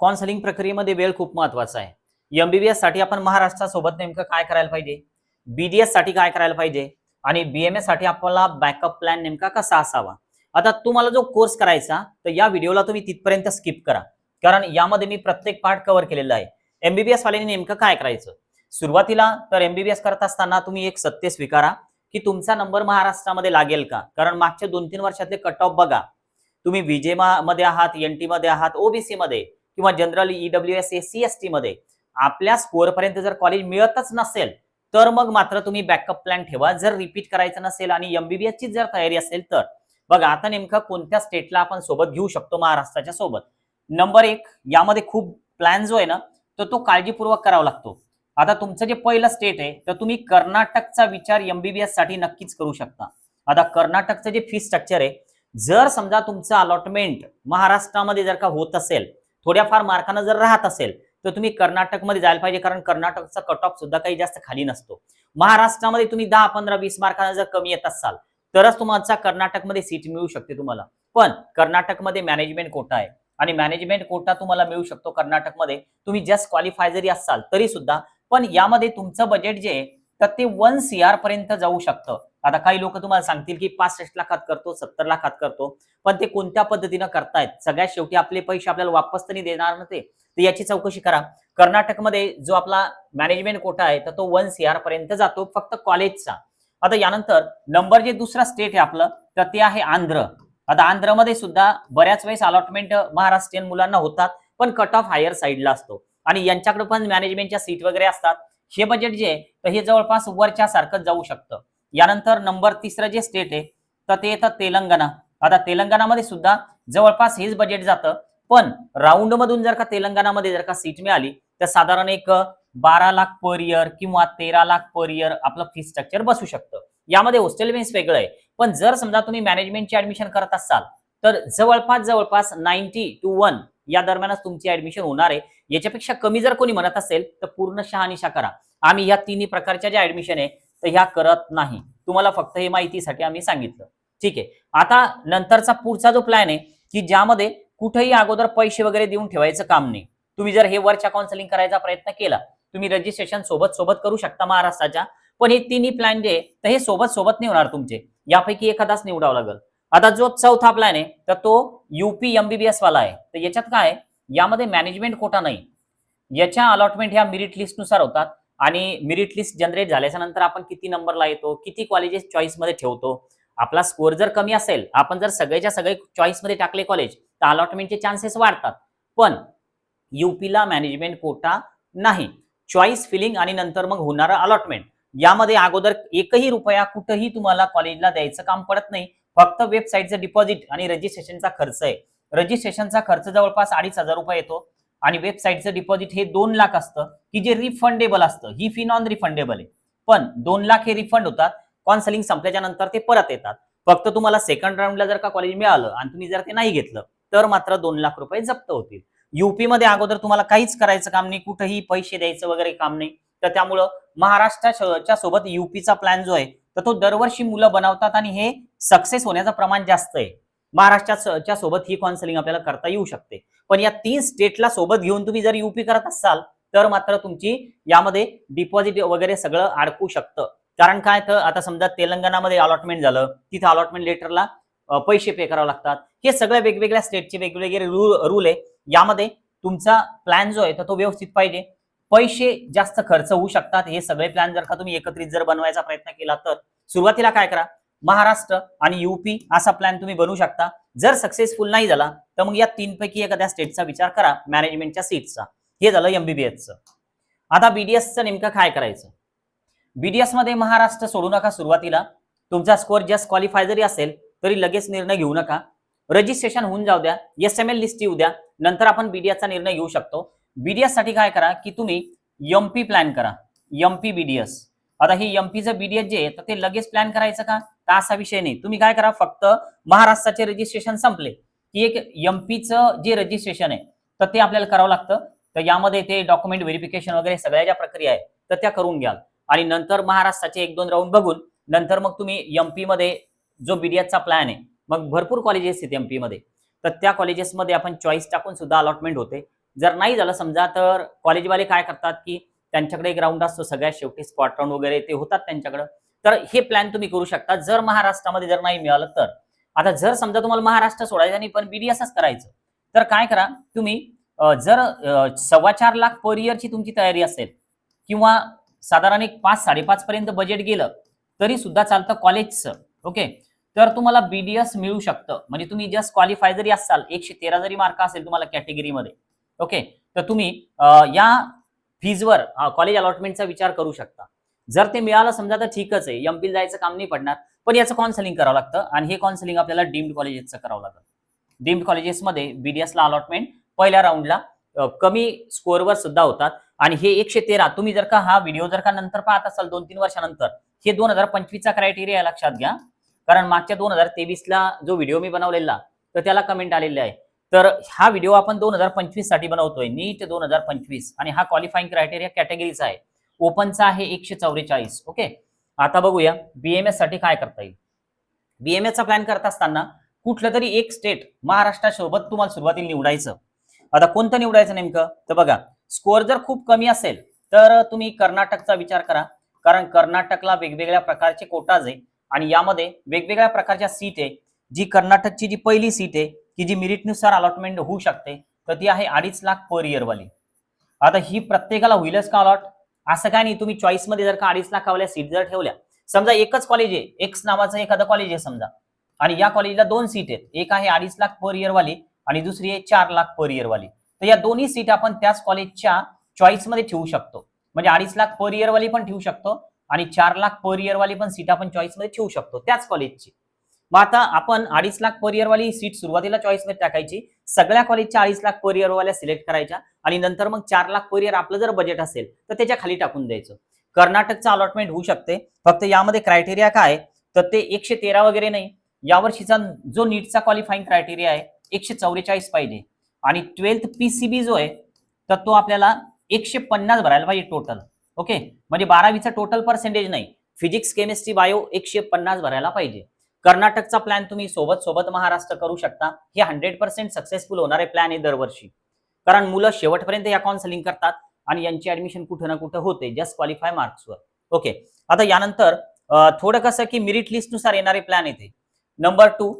Counselling प्रक्रियेमध्ये वेळ खूप महत्त्वाचा आहे. एमबीबीएससाठी आपण महाराष्ट्रासोबत नेमकं काय करायला पाहिजे? बीडीएससाठी काय करायला पाहिजे? आणि बीएमएससाठी आपला बॅकअप प्लॅन नेमका कसा असावा? आता तुम्हाला जो कोर्स करायचा तर या व्हिडिओला तुम्ही तिथपर्यंत स्किप करा. कारण यामध्ये मी प्रत्येक पार्ट कव्हर केलेला आहे. एमबीबीएस वाल्यांनी नेमकं काय करायचं? सुरुवातीला तर एमबीबीएस करत असताना तुम्ही एक सत्य स्वीकारा की तुमचा नंबर महाराष्ट्रामध्ये लागेल का? कारण मागच्या दोन तीन वर्षातले कट ऑफ बघा. तुम्ही विजेमा मध्ये आहात एन टी मध्ये आहात ओबीसी मध्ये. किंवा general EW S S C S T मध्ये आपल्या स्कोअर पर्यंत जर कॉलेज मिळतच नसेल तर मग मात्र तुम्ही बॅकअप प्लॅन ठेवा. जर रिपीट करायचं नसेल आणि एमबीबीएस ची जर तयारी असेल तर बघा आता नेमकं कोणत्या स्टेटला आपण सोबत घेऊ शकतो महाराष्ट्राच्या सोबत? नंबर एक यामध्ये खूप प्लॅन जो आहे ना तर तो काळजीपूर्वक करावा लागतो. आता तुमचं जे पहिलं स्टेट आहे तर तुम्ही कर्नाटकचा विचार एमबीबीएससाठी नक्कीच करू शकता. आता कर्नाटकचं जे फी स्ट्रक्चर आहे जर समजा तुमचं अलॉटमेंट महाराष्ट्रामध्ये जर का होत असेल थोड्याफार मार्कानं जर राहत असेल तर तुम्ही कर्नाटकमध्ये जायला पाहिजे कारण कर्नाटकचा कट ऑफ सुद्धा काही जास्त खाली नसतो. महाराष्ट्रामध्ये तुम्ही दहा पंधरा वीस मार्कानं जर कमी येत असाल तरच तुमचा कर्नाटकमध्ये सीट मिळू शकते तुम्हाला. पण कर्नाटकमध्ये मॅनेजमेंट कोटा आहे. आणि मॅनेजमेंट कोटा तुम्हाला मिळू शकतो कर्नाटकमध्ये. तुम्ही जस्ट क्वालिफाय जरी असाल तरी सुद्धा पण यामध्ये तुमचं बजेट जे आहे तर ते वन सी आर पर्यंत जाऊ शकतं. आता काही लोक तुम्हाला सांगतील की पासष्ट लाखात करतो सत्तर लाखात करतो पण ते कोणत्या पद्धतीनं करतायत? सगळ्यात शेवटी आपले पैसे आपल्याला वापस तरी देणार ना ते? तर याची चौकशी करा. कर्नाटकमध्ये जो आपला मॅनेजमेंट कोटा आहे तर तो वन सी आर पर्यंत जातो फक्त कॉलेजचा आता यानंतर नंबर जे दुसरा स्टेट आहे आपलं तर ते आहे आंध्र. आता आंध्रमध्ये सुद्धा बऱ्याच वेळेस अलॉटमेंट महाराष्ट्रीयन मुलांना होतात पण कट ऑफ हायर साईडला असतो. आणि यांच्याकडे पण मॅनेजमेंटच्या सीट वगैरे असतात. हे बजेट जे आहे तर हे जवळपास वरच्या सारखं जाऊ शकतं. यानंतर नंबर तिसरं जे स्टेट आहे तर ते येतं तेलंगणा. आता तेलंगणामध्ये सुद्धा जवळपास हेच बजेट जातं. पण राऊंड मधून जर का तेलंगणामध्ये जर का सीट मिळाली तर साधारण एक बारा लाख पर इयर किंवा तेरा लाख पर इयर आपलं फी स्ट्रक्चर बसू शकतं. यामध्ये हॉस्टेल मेन्स वेगळं आहे. पण जर समजा तुम्ही मॅनेजमेंटची ऍडमिशन करत असाल तर जवळपास जवळपास नाईन्टी टू वन या दरम्यानच तुमची ऍडमिशन होणार आहे. याच्यापेक्षा कमी जर कोणी म्हणत असेल तर पूर्ण शहानिशा करा. आम्ही या तिन्ही प्रकारच्या ज्या ऍडमिशन आहे तर ह्या करत नाही. तुम्हाला फक्त हे माहितीसाठी आम्ही सांगितलं. ठीक आहे. आता नंतरचा पुढचा जो प्लॅन आहे की ज्यामध्ये कुठेही अगोदर पैसे वगैरे देऊन ठेवायचं काम नाही. तुम्ही जर हे वरच्या काउन्सिलिंग करायचा प्रयत्न केला तुम्ही रजिस्ट्रेशन सोबत सोबत करू शकता महाराष्ट्राच्या. पण हे तिन्ही प्लॅन जे तर हे सोबत सोबत नाही होणार तुमचे. यापैकी एखादाच निवडावं लागेल. आता जो चौथा प्लॅन आहे तर तो युपी एमबीबीएस वाला आहे. तर याच्यात काय यामध्ये मॅनेजमेंट कोटा नाही. याच्या अलॉटमेंट ह्या मेरिट लिस्टनुसार होतात. आणि मेरिट लिस्ट जनरेट झाल्याच्यानंतर आपण किती नंबरला येतो किती कॉलेजेस चॉईसमध्ये ठेवतो. आपला स्कोअर जर कमी असेल आपण जर सगळ्याच्या सगळे चॉईसमध्ये टाकले कॉलेज तर अलॉटमेंटचे चान्सेस वाढतात. पण युपीला मॅनेजमेंट कोटा नाही. चॉईस फिलिंग आणि नंतर मग होणारं अलॉटमेंट यामध्ये अगोदर एकही रुपया कुठंही तुम्हाला कॉलेजला द्यायचं काम पडत नाही. फक्त वेबसाईटचं डिपॉझिट आणि रजिस्ट्रेशनचा खर्च आहे. रजिस्ट्रेशनचा खर्च जवळपास अडीच हजार रुपये येतो. आणि वेबसाईटचं डिपॉझिट हे दोन लाख असतं की जे रिफंडेबल असतं. ही फी नॉन रिफंडेबल आहे. पण दोन लाख हे रिफंड होतात कॉन्सलिंग संपल्याच्या नंतर ते परत येतात. फक्त तुम्हाला सेकंड राऊंडला जर का कॉलेज मिळालं आणि तुम्ही जर ते नाही घेतलं तर मात्र दोन लाख रुपये जप्त होतील. युपी मध्ये अगोदर तुम्हाला काहीच करायचं काम नाही कुठेही पैसे द्यायचं वगैरे काम नाही. तर त्यामुळं महाराष्ट्राच्या सोबत युपीचा प्लॅन जो आहे तर तो दरवर्षी मुलं बनवतात आणि हे सक्सेस होण्याचं प्रमाण जास्त आहे. महाराष्ट्राच्या सोबत ही काउन्सिलिंग आपल्याला करता येऊ शकते. पण या तीन स्टेटला सोबत घेऊन तुम्ही जर युपी करत असाल तर मात्र तुमची यामध्ये डिपॉझिट वगैरे सगळं अडकू शकतं. कारण काय तर आता समजा तेलंगणामध्ये अलॉटमेंट झालं तिथे अलॉटमेंट लेटरला पैसे पे करावे लागतात. हे सगळ्या वेगवेगळ्या स्टेटचे वेगवेगळे रूल आहे. यामध्ये तुमचा प्लॅन जो आहे तर तो व्यवस्थित पाहिजे. पैसे जास्त खर्च होऊ शकतात हे सगळे प्लॅन जर का तुम्ही एकत्रित जर बनवायचा प्रयत्न केला तर सुरुवातीला काय करा महाराष्ट्र आणि युपी असा प्लॅन तुम्ही बनवू शकता. जर सक्सेसफुल नाही झाला तर मग या तीनपैकी एखाद्या स्टेटचा विचार करा मॅनेजमेंटच्या सीटचा हे झालं एमबीबीएसचं आता बीडीएसचं नेमकं काय करायचं? बीडीएसमध्ये महाराष्ट्र सोडू नका सुरुवातीला. तुमचा स्कोअर जस्ट क्वालिफाय जरी असेल तरी लगेच निर्णय घेऊ नका. रजिस्ट्रेशन होऊन जाऊ द्या एस एम एल लिस्ट येऊ द्या नंतर आपण बीडीएसचा निर्णय घेऊ शकतो. बीडीएससाठी काय करा की तुम्ही एमपी प्लॅन करा. एमपी बीडीएस आता हे एमपीचं बीडीएस जे आहे तर ते लगेच प्लॅन करायचं का? तर असा विषय नाही. तुम्ही काय करा फक्त महाराष्ट्राचे रजिस्ट्रेशन संपले. की एक एमपीचं जे रजिस्ट्रेशन आहे तर ते आपल्याला करावं लागतं. तर यामध्ये ते डॉक्युमेंट व्हेरिफिकेशन वगैरे सगळ्या ज्या प्रक्रिया आहेत तर त्या करून घ्याल. आणि नंतर महाराष्ट्राचे एक दोन राऊंड बघून नंतर मग तुम्ही एमपी मध्ये जो बीडीएसचा प्लॅन आहे मग भरपूर कॉलेजेस आहेत एमपी मध्ये. तर त्या कॉलेजेसमध्ये आपण चॉईस टाकून सुद्धा अलॉटमेंट होते. जर नाही झालं समजा तर कॉलेजवाले काय करतात की त्यांच्याकडे एक राऊंड असतो सगळ्यात शेवटी स्पॉट राऊंड वगैरे ते होतात त्यांच्याकडं. तर हे प्लॅन तुम्ही करू शकता. जर महाराष्ट्रामध्ये जर नाही मिळालं तर. आता जर समजा तुम्हाला महाराष्ट्र सोडायचं नाही पण बीडीएसच करायचं तर काय करा तुम्ही जर सव्वा चार लाख पर इयरची तुमची तयारी असेल किंवा साधारण एक पाच साडेपाच पर्यंत बजेट गेलं तरी सुद्धा चालतं कॉलेजचं ओके तर तुम्हाला बीडीएस मिळू शकतं. म्हणजे तुम्ही जस्ट क्वालिफाय जरी असाल एकशे तेरा जरी मार्क असेल तुम्हाला कॅटेगरीमध्ये ओके तर तुम्ही या फीजवर कॉलेज अलॉटमेंटचा विचार करू शकता. जर ते मिळालं समजा तर ठीकच आहे. एमपील जायचं काम नाही पडणार. पण याचं काउन्सिलिंग करावं लागतं आणि हे काउन्सिलिंग आपल्याला डीम्ड कॉलेजेसचं करावं लागतं. डीम्ड कॉलेजेसमध्ये बीडीएसला अलॉटमेंट पहिल्या राऊंडला कमी स्कोअरवर सुद्धा होतात. आणि हे एकशे तेरा तुम्ही जर का हा व्हिडिओ जर का नंतर पाहत असाल दोन तीन वर्षानंतर हे दोन हजार पंचवीसचा क्रायटेरिया लक्षात घ्या. कारण मागच्या दोन हजार तेवीसला जो व्हिडिओ मी बनवलेला तर त्याला कमेंट आलेले आहे. तर हा व्हिडिओ आपण दोन हजार पंचवीससाठी बनवतोय. नीट दोन हजार पंचवीस. आणि हा क्वालिफाईंग क्रायटेरिया कॅटेगरीचा आहे. ओपनचा आहे एकशे चौवेचाळीस ओके? आता बघूया बीएमएससाठी काय करता येईल? बीएमएस चा प्लॅन करत असताना कुठलं तरी एक स्टेट महाराष्ट्रासोबत तुम्हाला सुरुवातीला निवडायचं. आता कोणतं निवडायचं नेमकं? तर बघा स्कोअर जर खूप कमी असेल तर तुम्ही कर्नाटकचा विचार करा. कारण कर्नाटकला वेगवेगळ्या प्रकारचे कोटाज आहे आणि यामध्ये वेगवेगळ्या प्रकारच्या सीट आहे. जी कर्नाटकची जी पहिली सीट आहे की जी मिरिटनुसार अलॉटमेंट होऊ शकते तर ती आहे अडीच लाख पर इयरवाली आता ही प्रत्येकाला होईलच का अलॉट असं काय नाही तुम्ही चॉईसमध्ये जर का अडीच लाखावाल्या सीट जर ठेवल्या समजा एकच कॉलेज आहे एक्स नावाचं एखादं कॉलेज आहे समजा आणि या कॉलेजला दोन सीट आहेत एक आहे अडीच लाख पर इयर वाली आणि दुसरी आहे चार लाख पर इयर वाली. तर या दोन्ही सीट आपण त्याच कॉलेजच्या चॉईसमध्ये ठेवू शकतो. म्हणजे अडीच लाख पर इयर वाली पण ठेवू शकतो आणि चार लाख पर इयर वाली पण सीट आपण चॉईसमध्ये ठेवू शकतो त्याच कॉलेजची मग आता आपण अडीच लाख पर इयरवाली सीट सुरुवातीला चॉईसमध्ये टाकायची. सगळ्या कॉलेजच्या अडीच लाख पर इयरवाल्या सिलेक्ट करायच्या. आणि नंतर मग चार लाख पर इयर आपलं जर बजेट असेल तर त्याच्याखाली टाकून द्यायचं. कर्नाटकचं अलॉटमेंट होऊ शकते. फक्त यामध्ये क्रायटेरिया काय? तर ते एकशे तेरा वगैरे नाही. यावर्षीचा जो नीटचा क्वालिफाईंग क्रायटेरिया आहे एकशे चौवेचाळीस पाहिजे. आणि ट्वेल्थ पीसीबी जो आहे तर तो आपल्याला एकशे पन्नास भरायला पाहिजे टोटल ओके म्हणजे बारावीचा टोटल पर्सेंटेज नाही. फिजिक्स केमिस्ट्री बायो एकशे पन्नास भरायला पाहिजे. कर्नाटकचा प्लॅन तुम्ही सोबत सोबत महाराष्ट्र करू शकता. हे हंड्रेड पर्सेंट सक्सेसफुल होणारे प्लॅन आहे दरवर्षी. कारण मुलं शेवटपर्यंत या काउन्सिलिंग करतात आणि यांची ऍडमिशन कुठं ना कुठं होते जस्ट क्वालिफाय मार्क्सवर ओके आता यानंतर थोडं कसं की मेरिट लिस्टनुसार येणारे प्लॅन येते नंबर टू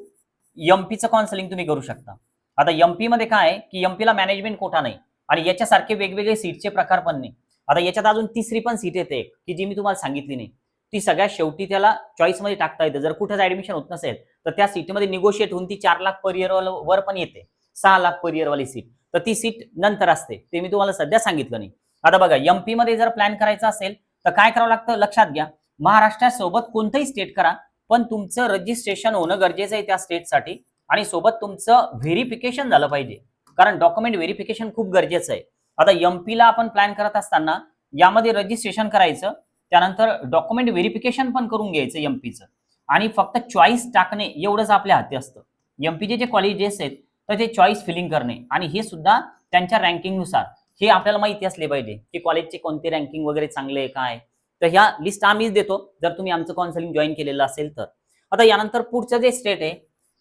एमपीचं काउन्सिलिंग तुम्ही करू शकता. आता एममध्ये काय आहे की एमपीला मॅनेजमेंट कोटा नाही आणि याच्यासारखे वेगवेगळे सीटचे प्रकार पण नाही. आता याच्यात अजून तिसरी पण सीट येते की जी मी तुम्हाला सांगितली नाही. ती सगळ्यात शेवटी त्याला चॉईसमध्ये टाकता येतं. जर कुठंच ऍडमिशन होत नसेल तर त्या सीटमध्ये निगोशिएट होऊन ती चार लाख पर इयर वर पण येते. सहा लाख पर इयरवाली सीट तर ती सीट नंतर असते. ते मी तुम्हाला सध्या सांगितलं नाही. आता बघा एमपी मध्ये जर प्लॅन करायचा असेल तर काय करावं लागतं? लक्षात घ्या. महाराष्ट्रासोबत कोणतंही स्टेट करा पण तुमचं रजिस्ट्रेशन होणं गरजेचं आहे त्या स्टेटसाठी आणि सोबत तुमचं व्हेरिफिकेशन झालं पाहिजे. कारण डॉक्युमेंट व्हेरिफिकेशन खूप गरजेचं आहे. आता एमपीला आपण प्लॅन करत असताना यामध्ये रजिस्ट्रेशन करायचं त्यानंतर डॉक्युमेंट व्हेरिफिकेशन पण करून घ्यायचं एमपीचं आणि फक्त चॉईस टाकणे एवढंच आपल्या हाती असतं. एमपीचे जे कॉलेजेस आहेत तर ते चॉईस फिलिंग करणे. आणि हे सुद्धा त्यांच्या रँकिंगनुसार हे आपल्याला माहिती असले पाहिजे की कॉलेजचे कोणते रँकिंग वगैरे चांगले आहे काय तर ह्या लिस्ट आम्हीच देतो. जर तुम्ही आमचं काउन्सिलिंग जॉईन केलेलं असेल तर. आता यानंतर पुढचं जे स्टेट आहे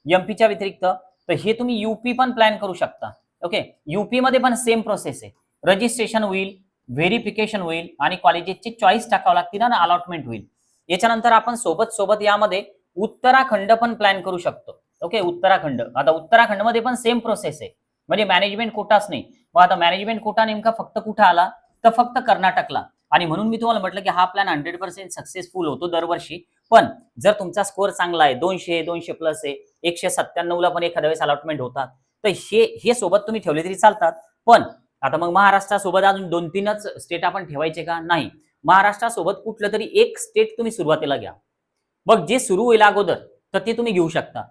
एमपीच्या व्यतिरिक्त तर हे तुम्ही युपी पण प्लॅन करू शकता. ओके युपी मध्ये पण सेम प्रोसेस आहे. रजिस्ट्रेशन होईल व्हेरिफिकेशन होईल आणि कॉलेजेसची चॉईस टाकावं लागतील ना अलॉटमेंट होईल. याच्यानंतर आपण सोबत सोबत यामध्ये उत्तराखंड पण प्लॅन करू शकतो. ओके उत्तराखंड. आता उत्तराखंडमध्ये पण सेम प्रोसेस आहे. म्हणजे मॅनेजमेंट कोटाच नाही. मग आता मॅनेजमेंट कोटा नेमका फक्त कुठं आला? तर फक्त कर्नाटकला. आणि म्हणून मी तुम्हाला म्हटलं की हा प्लॅन हंड्रेड पर्सेंट सक्सेसफुल होतो दरवर्षी. पण जर तुमचा स्कोअर चांगला आहे दोनशे दोनशे प्लस आहे एकशे सत्त्याण्णव ला पण एखाद्या वेळेस अलॉटमेंट होतात. तर हे हे सोबत तुम्ही ठेवले तरी चालतात. पण आता मग महाराष्ट्रासोबत अजून दोन तीनच स्टेट आपण ठेवायचे का? नाही. महाराष्ट्रासोबत कुठलं तरी एक स्टेट तुम्ही सुरुवातीला घ्या. मग जे सुरू होईल अगोदर तर ते तुम्ही घेऊ शकता.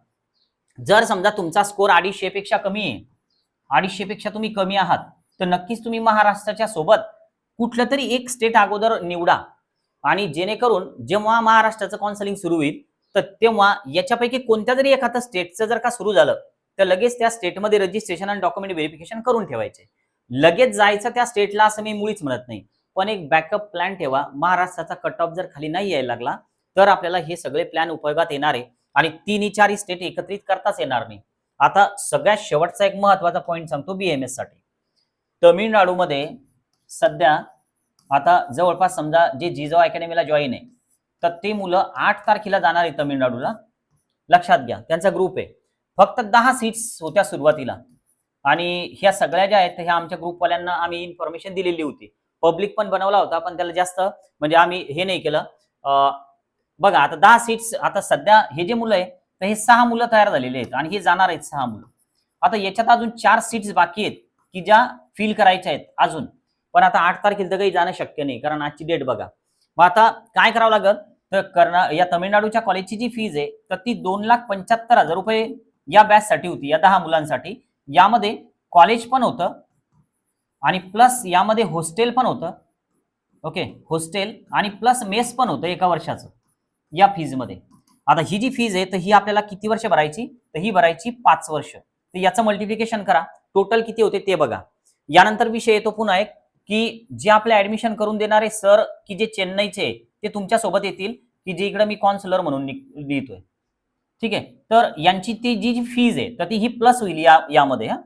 जर समजा तुमचा स्कोअर अडीचशे पेक्षा कमी आहे अडीचशे पेक्षा तुम्ही कमी आहात तर नक्कीच तुम्ही महाराष्ट्राच्या सोबत कुठलं तरी एक स्टेट अगोदर निवडा. आणि जेणेकरून जेव्हा महाराष्ट्राचं काउन्सिलिंग सुरू होईल तर तेव्हा याच्यापैकी कोणत्या जरी एखादं स्टेटचं जर का सुरू झालं तर लगेच त्या स्टेटमध्ये रजिस्ट्रेशन आणि डॉक्युमेंट व्हेरिफिकेशन करून ठेवायचे. लगेच जायचं त्या स्टेटला असं मी मुळीच म्हणत नाही. पण एक बॅकअप प्लॅन ठेवा. महाराष्ट्राचा कट ऑफ जर खाली नाही यायला लागला तर आपल्याला हे सगळे प्लॅन उपयोगात येणार आहे. आणि तिन्ही चारही स्टेट एकत्रित करताच येणार नाही. आता सगळ्यात शेवटचा एक महत्त्वाचा पॉईंट सांगतो बीएमएससाठी. तमिळनाडूमध्ये सध्या आता जवळपास समजा जे जिजाऊ अकॅडमीला जॉईन आहे तर ते मुलं आठ तारखेला जाणार आहे तमिळनाडूला. लक्षात घ्या त्यांचा ग्रुप आहे. फक्त दहा सीट्स होत्या सुरुवातीला. आणि ह्या सगळ्या ज्या आहेत ह्या आमच्या ग्रुपवाल्यांना आम्ही इन्फॉर्मेशन दिलेली होती. पब्लिक पण बनवला होता पण त्याला जास्त म्हणजे आम्ही हे नाही केलं. अं, बघा आता दहा सीट्स आता सध्या हे जे मुलं आहे तर हे सहा मुलं तयार झालेले आहेत आणि हे जाणार आहेत सहा मुलं. आता याच्यात अजून चार सीट्स बाकी आहेत की ज्या फिल करायच्या आहेत अजून. पण आता आठ तारखेला तर काही जाणं शक्य नाही कारण आजची डेट बघा. मग आता काय करावं लागल? तर कर्ना या तमिळनाडूच्या कॉलेजची जी फीज आहे तर ती दोन लाख पंच्याहत्तर हजार रुपये या बॅचसाठी होती या दहा मुलांसाठी. यामध्ये कॉलेज पण होतं आणि प्लस यामध्ये हॉस्टेल पण होतं. ओके हॉस्टेल आणि प्लस मेस पण होतं एका वर्षाचं या फीजमध्ये आता ही जी फीज आहे तर ही आपल्याला किती वर्ष भरायची? तर ही भरायची पाच वर्ष. तर याचं मल्टिप्लिकेशन करा. टोटल किती होते ते बघा. यानंतर विषय येतो पुन्हा एक की जे आपले ऍडमिशन करून देणारे सर की जे चेन्नईचे आहे, ते तुमच्यासोबत येतील की जे इकडे मी कॉन्सलर म्हणून नि- लिहितोय. ठीक आहे? तर यांची ती जी जी फीज आहे तर ती ही प्लस होईल या यामध्ये हा.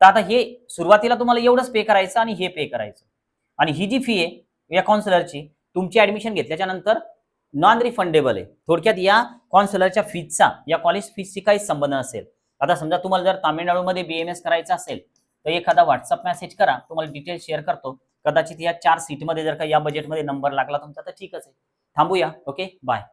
तर आता हे सुरुवातीला तुम्हाला एवढंच पे करायचं आणि हे पे करायचं. आणि ही जी फी आहे या कॉन्सलरची तुमची ऍडमिशन घेतल्याच्या नंतर नॉन रिफंडेबल आहे. थोडक्यात या कॉन्सलरच्या फीजचा या कॉलेज फीजशी काही संबंध नसेल. आता समजा तुम्हाला जर तामिळनाडूमध्ये बीएमएस करायचं असेल तर एखादा व्हॉट्सअप मेसेज करा तुम्हाला डिटेल शेअर करतो. कदाचित या चार सीटमध्ये जर का या बजेटमध्ये नंबर लागला तुमचा तर ठीकच आहे. थांबूया ओके बाय